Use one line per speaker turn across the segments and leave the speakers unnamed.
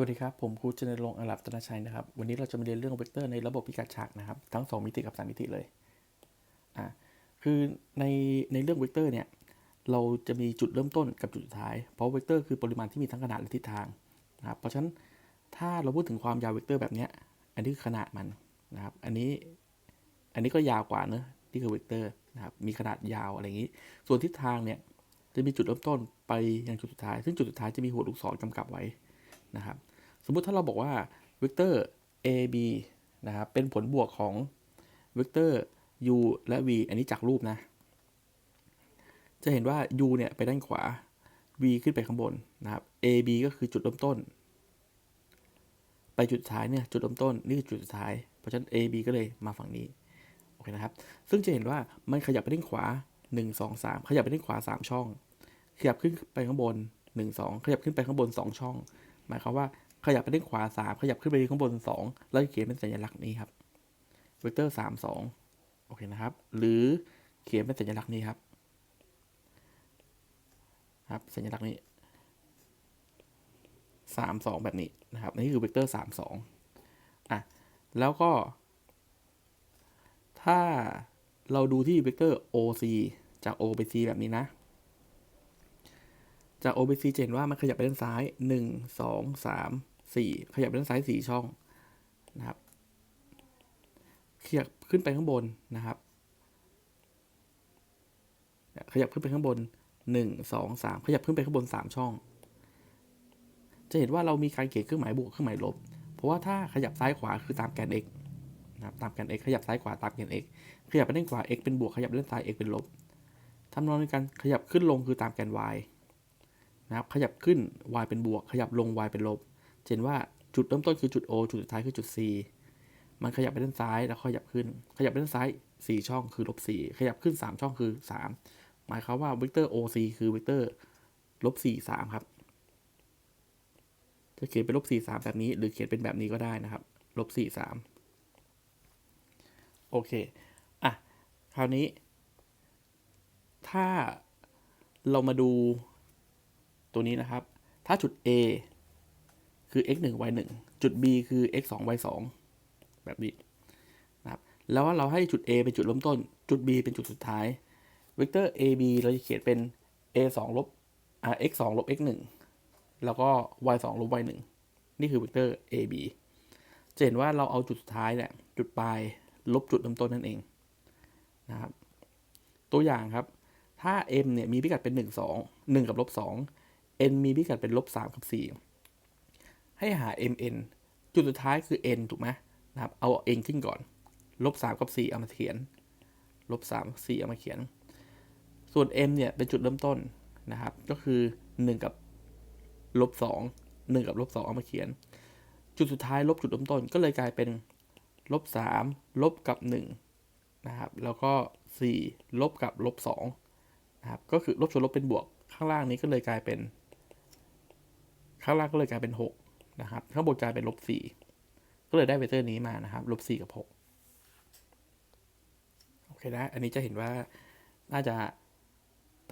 วัสดีครับ ผมครูเจเนรงค์อลับตนาชัยนะครับ วันนี้เราจะมาเรียนเรื่องเวกเตอร์ในระบบพิกัดฉากนะครับ ทั้ง 2 มิติกับ 3 มิติเลยอ่าคือในในเรื่องเวกเตอร์เนี่ย เราจะมีจุดเริ่มต้นกับจุดสุดท้าย เพราะเวกเตอร์คือปริมาณที่มีทั้งขนาดและทิศทางนะครับ เพราะฉะนั้นถ้าเราพูดถึงความยาวเวกเตอร์แบบเนี้ยอันนี้คือขนาดมันนะครับ อันนี้ อันนี้ก็ยาวกว่าเนอะนี่คือเวกเตอร์นะครับ มีขนาดยาวอะไรอย่างนี้ ส่วนทิศทางเนี่ย จะมีจุดเริ่มต้นไปยังจุดสุดท้าย ซึ่งจุดสุดท้ายจะมีหัวลูกศรกำกับไว้นะครับ สมมุติถ้าเราบอกว่าเวกเตอร์ AB นะครับเป็นผลบวกของเวกเตอร์ U และ V อันนี้จากรูปนะ จะเห็นว่า U เนี่ยไปด้านขวา V ขึ้นไปข้างบนนะครับ AB ก็คือจุดเริ่มต้น ไปจุดสุดท้ายเนี่ยจุดเริ่มต้นนี่คือจุดสุดท้าย เพราะฉะนั้น AB ก็เลยมาฝั่งนี้ โอเคนะครับ ซึ่งจะเห็นว่ามันขยับไปด้านขวา 1 2 3 ขยับไปด้านขวา 3 ช่อง ขยับขึ้นไปข้างบน 1 2 ขยับขึ้นไปข้างบน 2 ช่อง หมายความว่า ขยับไปด้านขวา 3 ขยับขึ้นไปข้างบน 2 แล้วเขียนเป็นสัญลักษณ์นี้ครับเวกเตอร์3 2โอเคนะครับ หรือเขียนเป็นสัญลักษณ์นี้ครับ ครับ สัญลักษณ์นี้ 3 2 แบบนี้นะครับ นี่คือเวกเตอร์3 2อะ แล้วก็ ถ้าเราดูที่เวกเตอร์ OC จาก O ไป C แบบนี้นะจาก O ไป C จะเห็นว่ามันขยับไปด้านซ้าย 1 2 3 4ขยับไปด้านซ้าย4ช่องนะครับขยับขึ้นไปข้างบนนะครับ ขยับขึ้นไปข้างบน1 2 3ขยับขึ้นไปข้างบน3ช่อง จะเห็นว่าเรามีการเขียนเครื่องหมายบวกเครื่องหมายลบ เพราะว่าถ้าขยับซ้ายขวาคือตามแกน x นะครับตามแกน x ขยับซ้ายขวาตามแกน x ขยับไปด้านขวา x เป็นบวกขยับไปด้านซ้าย x เป็นลบทำนองในการขยับขึ้นลงคือตามแกน y นะครับ ขยับขึ้น y เป็นบวก ขยับลง y เป็นลบ เห็นว่าจุดเริ่มต้นคือจุด O จุดสุดท้ายคือจุด C มันขยับไปด้านซ้ายแล้วขยับขึ้น ขยับไปด้านซ้าย 4 ช่องคือลบ4ขยับขึ้น 3 ช่องคือ 3 หมายความว่าเวกเตอร์ OC คือเวกเตอร์ลบ4 3ครับ จะเขียนเป็นลบ4 3แบบนี้ หรือเขียนเป็นแบบนี้ก็ได้นะครับลบ4 3โอเค อะ คราวนี้ ถ้าเรามาดูตัวนี้นะครับ ถ้าจุด A คือ x 1 y 1จุด b คือ x 2 y 2แบบนี้นะครับแล้วเราให้จุด a เป็นจุดเริ่มต้น จุด b เป็นจุดสุดท้ายเวกเตอร์ ab เราจะเขียนเป็น a 2ลบอ่า x 2ลบ x 1แล้วก็ y 2ลบ y 1นี่คือเวกเตอร์ ab จะเห็นว่าเราเอาจุดสุดท้ายเนี่ยจุดปลายลบจุดเริ่มต้นนั่นเองนะครับตัวอย่างครับ ถ้า m เนี่ยมีพิกัดเป็น 1 2 1 กับลบ2 n มีพิกัดเป็นลบ3กับ4 ให้หา mn จุดสุดท้ายคือ n ถูกไหมนะครับ เอา n ขึ้นก่อน ลบ3กับ 4 เอามาเขียน ลบ3 4เอามาเขียน ส่วน m เนี่ย เป็นจุดเริ่มต้นนะครับ ก็คือ 1 กับลบ2 1 กับลบ2เอามาเขียน จุดสุดท้ายลบจุดเริ่มต้น ก็เลยกลายเป็นลบ3ลบกับ1นะครับแล้วก็ 4 ลบกับลบ2นะครับก็คือลบส่วนลบเป็นบวก ข้างล่างนี้ก็เลยกลายเป็น ข้างล่างก็เลยกลายเป็น 6 นะครับข้างบนกลายเป็นลบ4ก็เลยได้เวกเตอร์นี้มานะครับลบ4กับ6โอเคนะอันนี้จะเห็นว่าน่าจะ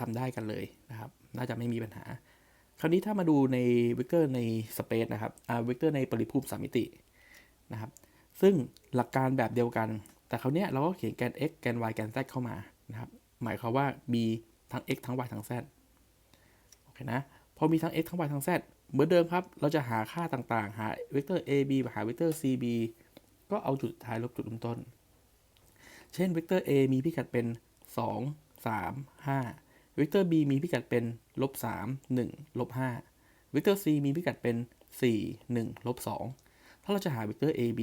ทำได้กันเลยนะครับ น่าจะไม่มีปัญหา คราวนี้ถ้ามาดูในเวกเตอร์ในสเปซนะครับอ่าเวกเตอร์ในปริภูมิสามมิตินะครับ ซึ่งหลักการแบบเดียวกัน แต่คราวนี้เราก็เขียนแกน x แกน y แกน z เข้ามานะครับ หมายความว่ามีทั้ง x ทั้ง y ทั้ง z โอเคนะ พอมีทั้ง x ทั้ง y ทั้ง z เหมือนเดิมครับ เราจะหาค่าต่างๆ หาเวกเตอร์ a b หาเวกเตอร์ c b ก็เอาจุดท้ายลบจุดเริ่มต้น เช่นเวกเตอร์ a มีพิกัดเป็น 2 3 5 เวกเตอร์ b มีพิกัดเป็นลบ3 1ลบ5เวกเตอร์ c มีพิกัดเป็น 4 1ลบ2ถ้าเราจะหาเวกเตอร์ a b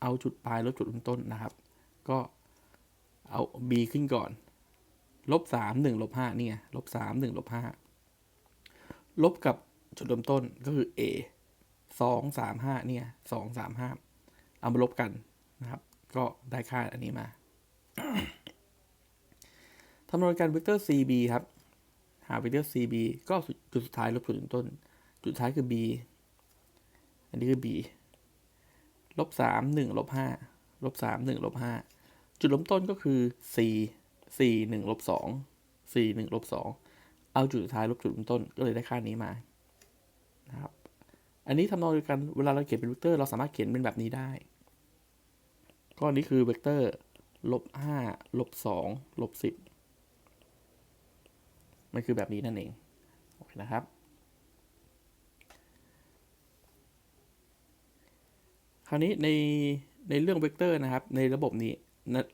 เอาจุดปลายลบจุดเริ่มต้นนะครับ ก็เอา b ขึ้นก่อน ลบ3 1ลบ5นี่ไงลบ3 1ลบ5ลบกับ จุดเริ่มต้นก็คือ a 2 3 5เนี่ย2 3 5เอามาลบกันนะครับ ก็ได้ค่าอันนี้มาทำนวนการเวกเตอร์ cb ครับ หาเวกเตอร์ cb ก็จุดสุดท้ายลบจุดเริ่มต้น จุดสุดท้ายคือ b อันนี้คือ b ลบสามหนึ่งลบห้าลบสามหนึ่งลบห้าจุดเริ่มต้นก็คือ c c หนึ่งลบสอง c หนึ่งลบสองเอาจุดสุดท้ายลบจุดเริ่มต้นก็เลยได้ค่านี้มา นะครับ อันนี้ทำนองเดียวกันเวลาเราเขียนเป็นเวกเตอร์เราสามารถเขียนเป็นแบบนี้ได้ ก็อันนี้คือเวกเตอร์ลบห้าลบสองลบสิบมันคือแบบนี้นั่นเองโอเคนะครับ คราวนี้ในในเรื่องเวกเตอร์นะครับ ในระบบนี้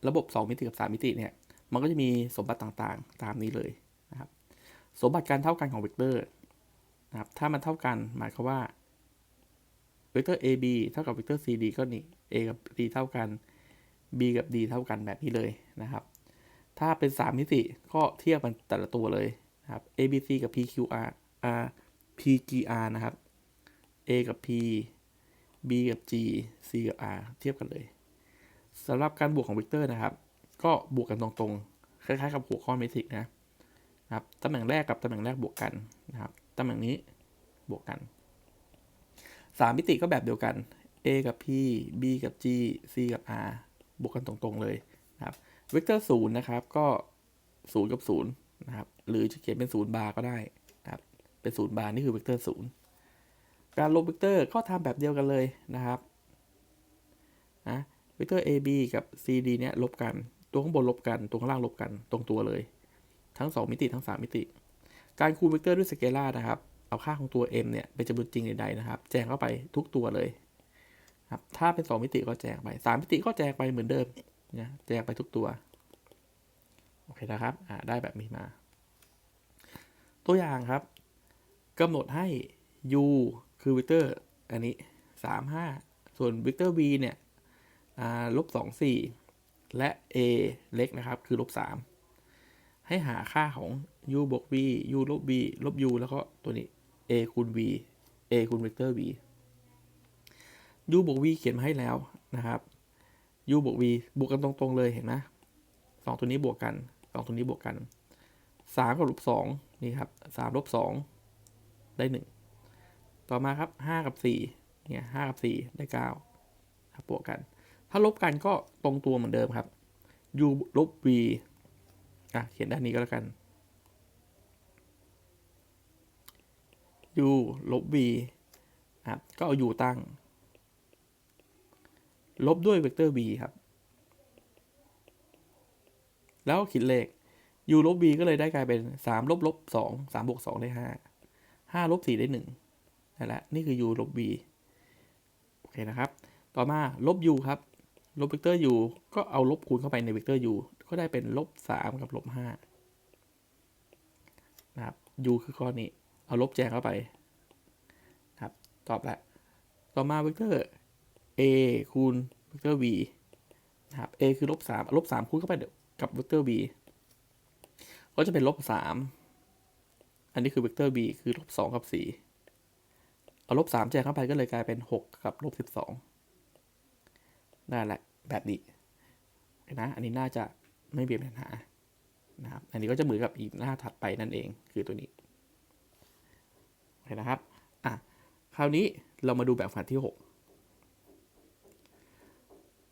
ระบบ 2 มิติกับ 3 มิติเนี่ยมันก็จะมีสมบัติต่างๆ ตามนี้เลยนะครับ สมบัติการเท่ากันของเวกเตอร์ นะครับ ถ้ามันเท่ากันหมายความว่าเวกเตอร์ AB เท่ากับเวกเตอร์ CD ก็นี่ A กับ D เท่ากัน B กับ D เท่ากันแบบนี้เลยนะครับ ถ้าเป็น 3 มิติก็เทียบมันแต่ละตัวเลยนะครับ ABC กับ PQR R PGR นะครับ A กับ P B กับ G C กับ R เทียบกันเลยสำหรับการบวกของเวกเตอร์นะครับ ก็บวกกันตรงๆ คล้ายๆ กับหัวข้อเมทริกนะนะครับตำแหน่งแรกกับตำแหน่งแรกบวกกันนะครับ ตำแหน่งนี้บวกกัน 3 มิติก็แบบเดียวกัน A กับ P B กับ G C กับ R บวกกันตรงๆเลยนะครับเวกเตอร์ศูนย์นะครับก็ 0 กับ 0 นะครับ หรือจะเขียนเป็น 0 บาร์ก็ได้นะครับเป็น 0 บาร์นี่คือเวกเตอร์ศูนย์การลบเวกเตอร์ก็ทำแบบเดียวกันเลยนะครับนะเวกเตอร์ AB กับ CD เนี่ยลบกัน ตัวข้างบนลบกัน ตัวข้างล่างลบกันตรงตัวเลย ทั้ง 2 มิติทั้ง 3 มิติ การคูณเวกเตอร์ด้วยสเกลาร์นะครับ เอาค่าของตัว m เนี่ยเป็นจำนวนจริงใดๆนะครับ แจงเข้าไปทุกตัวเลยครับถ้าเป็น 2 มิติก็แจงไป 3 มิติก็แจงไปเหมือนเดิมนะแจงไปทุกตัว โอเคนะครับอ่าได้แบบนี้มา ตัวอย่างครับกำหนดให้ u คือเวกเตอร์อันนี้ 3 5 ส่วนเวกเตอร์ v เนี่ยลบ2 4 และ a เล็กนะครับ คือลบ3ให้หาค่าของ u บวก v u ลบ v ลบ u แล้วก็ตัวนี้ a คูณ v a คูณเวกเตอร์ v u บวก v เขียนมาให้แล้วนะครับ u บวก v บวกกันตรงๆเลยเห็นไหมสองตัวนี้บวกกันสองตัวนี้บวกกัน3กับลบ2นี่ครับ3ลบ2ได้1ต่อมาครับ5กับ4เนี่ย5กับ4ได้9ครับบวกกัน ถ้าลบกันก็ตรงตัวเหมือนเดิมครับ u ลบ v อะเขียนด้านนี้ก็แล้วกัน u ลบ v อะก็เอา u ตั้ง ลบด้วยเวกเตอร์ v ครับ แล้วคิดเลข u ลบ v ก็เลยได้กลายเป็น 3 ลบลบ2 3บวก2ได้ 5 5 ลบ 4 ได้1นั่นแหละนี่คือ u ลบ v โอเคนะครับ ต่อมาลบ u ครับ ลบเวกเตอร์ u ก็เอาลบคูณเข้าไปในเวกเตอร์ u ก็ได้เป็นลบ 3 กับลบ5นะครับ u คือข้อนี้ เอาลบแจงเข้าไปครับตอบแล้วต่อมาเวกเตอร์ a คูณเวกเตอร์ v นะครับ a คือลบ3ลบ3คูณเข้าไปกับเวกเตอร์ v ก็จะเป็นลบ3อันนี้คือเวกเตอร์ b คือลบ2กับ4เอาลบ3แจกเข้าไปก็เลยกลายเป็น6กับลบ12นั่นแหละแบบนี้นะอันนี้น่าจะไม่มีปัญหานะครับ อันนี้ก็จะเหมือนกับอีกหน้าถัดไปนั่นเองคือตัวนี้ เคนะครับอะคราวนี้เรามาดูแบบฝันที่ 6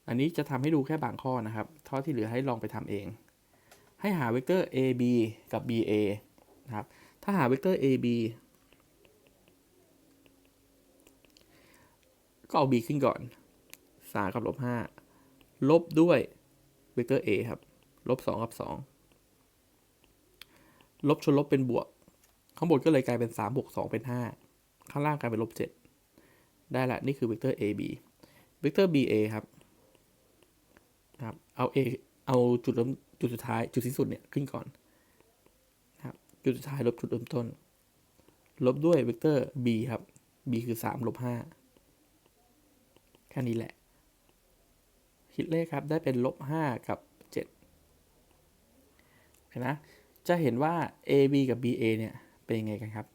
อันนี้จะทำให้ดูแค่บางข้อนะครับท่อที่เหลือให้ลองไปทำเอง ให้หาเวกเตอร์ AB กับ BA นะครับ ถ้าหาเวกเตอร์ AB ก็เอา b ขึ้นก่อน 3 กับลบ 5 ลบด้วยเวกเตอร์ a ครับ ลบ 2 กับ 2 ลบชนลบเป็นบวก ข้างบนก็เลยกลายเป็น 3 บวก 2 เป็น 5 ข้างล่างกลายเป็นลบ 7 ได้ละนี่คือเวกเตอร์ ab เวกเตอร์ ba ครับครับเอา a เอาจุดเริ่มจุดสุดท้ายจุดสิ้นสุดเนี่ยขึ้นก่อนครับจุดสุดท้ายลบจุดเริ่มต้น ลบด้วยเวกเตอร์ b ครับ b คือ 3 ลบ 5 แค่นี้แหละ คิดเลขครับได้เป็นลบ 5 กับ 7 เห็นนะ จะเห็นว่า AB กับ BA เนี่ย เป็นยังไงกันครับ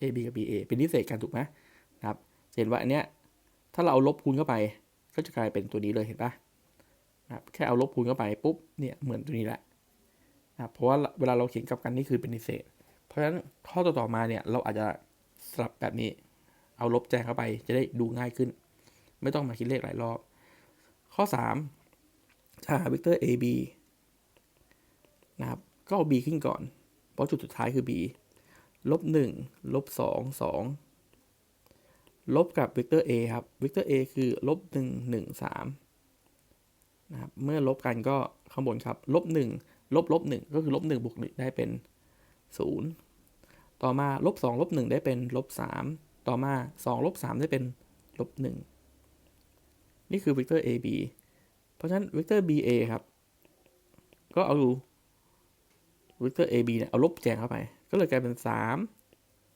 AB กับ BA เป็นนิเศษกันถูกไหมนะครับเห็นว่าอันเนี้ยถ้าเราเอาลบคูณเข้าไป ก็จะกลายเป็นตัวนี้เลยเห็นปะนะครับแค่เอาลบคูณเข้าไปปุ๊บเนี่ยเหมือนตัวนี้แหละนะครับเพราะว่าเวลาเราเขียนกลับกันนี่คือเป็นนิเศษ เพราะฉะนั้นข้อต่อๆมาเนี่ยเราอาจจะสลับแบบนี้ เอาลบแจงเข้าไปจะได้ดูง่ายขึ้น ไม่ต้องมาคิดเลขหลายรอบ ข้อ3ถ้าหาเวกเตอร์ AB นะครับก็เอา B ขึ้นก่อน เพราะจุดสุดท้ายคือ B ลบ1ลบ2 2 ลบกับเวกเตอร์ a ครับเวกเตอร์ a คือลบหนึ่งหนึ่งสามนะครับเมื่อลบกันก็ข้างบนครับลบหนึ่งลบลบหนึ่งก็คือลบหนึ่งบวกหนึ่งได้เป็นศูนย์ต่อมาลบสองลบหนึ่งได้เป็นลบสามต่อมาสองลบสามได้เป็นลบหนึ่งนี่คือเวกเตอร์ ab เพราะฉะนั้นเวกเตอร์ ba ครับ ก็เอาเวกเตอร์ ab เนี่ยเอาลบแจงเข้าไป ก็เลยกลายเป็นสาม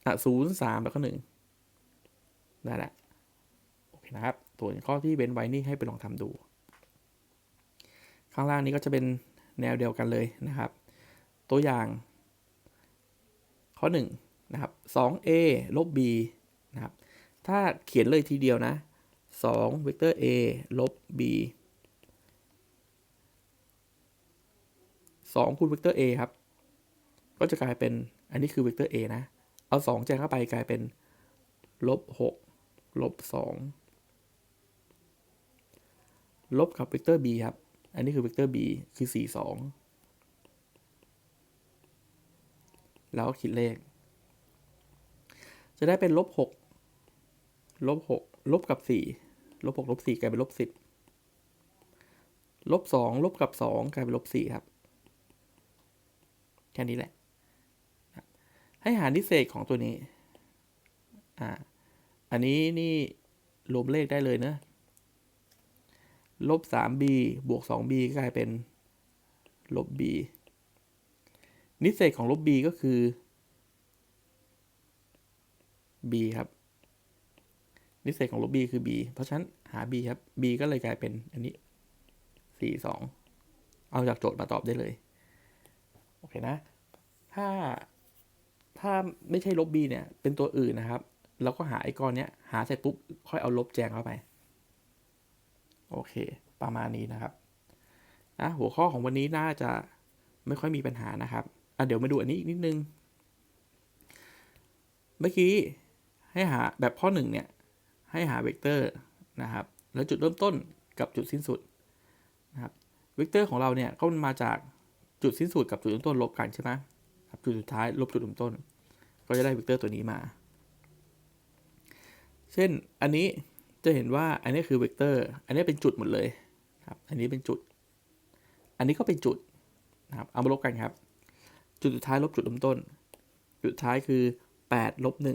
อะศูนย์สามแล้วก็หนึ่งได้ละโอเคนะครับส่วนข้อที่เว้นไว้นี่ให้ไปลองทำดู ข้างล่างนี้ก็จะเป็นแนวเดียวกันเลยนะครับ ตัวอย่าง ข้อ1นะครับ 2a ลบ b นะครับ ถ้าเขียนเลยทีเดียวนะ 2เวกเตอร์ a ลบ b 2คูณเวกเตอร์ a ครับ ก็จะกลายเป็น อันนี้คือเวกเตอร์ a นะ เอา 2 แจงเข้าไปกลายเป็นลบ6ลบ2ลบกับเวกเตอร์ b ครับ อันนี้คือเวกเตอร์ b คือ 4 2 แล้วคิดเลข จะได้เป็นลบ6ลบ6ลบกับ 4 ลบ6ลบ4กลายเป็นลบ10ลบ2ลบกับ 2 กลายเป็นลบ4ครับ แค่นี้แหละ ให้หารนิเศษของตัวนี้ อ่า อันนี้นี่รวมเลขได้เลยนะลบ 3b บวก 2b กลายเป็นลบ b นิเศษของลบ b ก็คือ b ครับ นิเศษของลบ b คือ b เพราะฉะนั้นหา b ครับ b ก็เลยกลายเป็นอันนี้ 4 2 เอาจากโจทย์มาตอบได้เลย โอเคนะ ถ้า ถ้าไม่ใช่ลบ b เนี่ย เป็นตัวอื่นนะครับ เราก็หาไอ้ก้อนเนี้ย หาเสร็จปุ๊บ ค่อยเอาลบแจงเข้าไป โอเค ประมาณนี้นะครับนะหัวข้อของวันนี้น่าจะไม่ค่อยมีปัญหานะครับอะเดี๋ยวมาดูอันนี้อีกนิดนึง เมื่อกี้ให้หาแบบข้อหนึ่งเนี่ย ให้หาเวกเตอร์นะครับ แล้วจุดเริ่มต้นกับจุดสิ้นสุดนะครับ เวกเตอร์ของเราเนี่ยก็มาจากจุดสิ้นสุดกับจุดเริ่มต้นลบกันใช่ไหมครับจุดสุดท้ายลบจุดเริ่มต้น ก็จะได้เวกเตอร์ตัวนี้มา เช่นอันนี้จะเห็นว่าอันนี้คือเวกเตอร์ อันนี้เป็นจุดหมดเลยครับอันนี้เป็นจุด อันนี้ก็เป็นจุดนะครับเอามาลบกันครับ จุดสุดท้ายลบจุดเริ่มต้น จุดท้ายคือ8ลบ1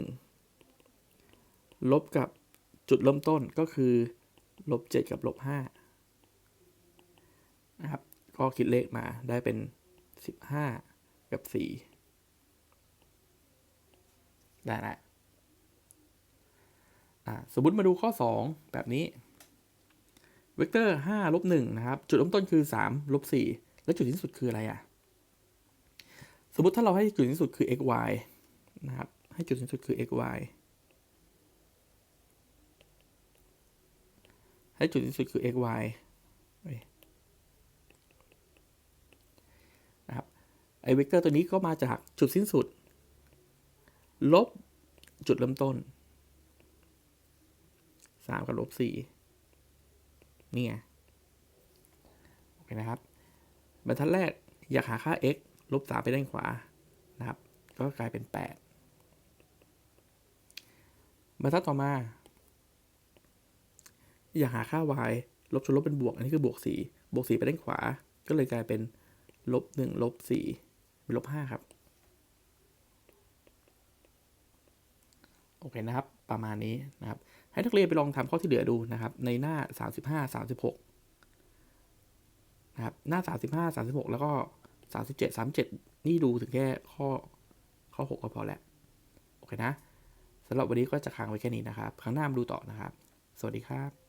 ลบกับจุดเริ่มต้นก็คือลบ7กับลบ5นะครับก็คิดเลขมาได้เป็น 15 กับ 4 ได้ละสมมติมาดูข้อ 2 แบบนี้เวกเตอร์5ลบ1นะครับ จุดเริ่มต้นคือ3ลบ4แล้วจุดสิ้นสุดคืออะไรอะ สมมติถ้าเราให้จุดสิ้นสุดคือ x y นะครับ ให้จุดสิ้นสุดคือ x y ให้จุดสิ้นสุดคือ x y นะครับ ไอเวกเตอร์ตัวนี้ก็มาจากจุดสิ้นสุด ลบจุดเริ่มต้น3กับลบ4นี่ไงโอเคนะครับ บรรทัดแรกอยากหาค่า x ลบ3ไปด้านขวานะครับ ก็กลายเป็น8บรรทัดต่อมา อยากหาค่า y ลบจนลบเป็นบวก อันนี้คือบวก4บวก4ไปด้านขวา ก็เลยกลายเป็นลบ1ลบ4เป็นลบ5ครับ โอเคนะครับ ประมาณนี้นะครับ ให้นักเรียนไปลองทำข้อที่เหลือดูนะครับ ในหน้า 35 36นะครับ หน้า 35 36 แล้วก็ 37 37 นี่ดูถึงแค่ข้อข้อ 6 ก็พอแล้ว โอเคนะสำหรับวันนี้ก็จะค้างไว้แค่นี้นะครับ ครั้งหน้ามาดูต่อนะครับ สวัสดีครับ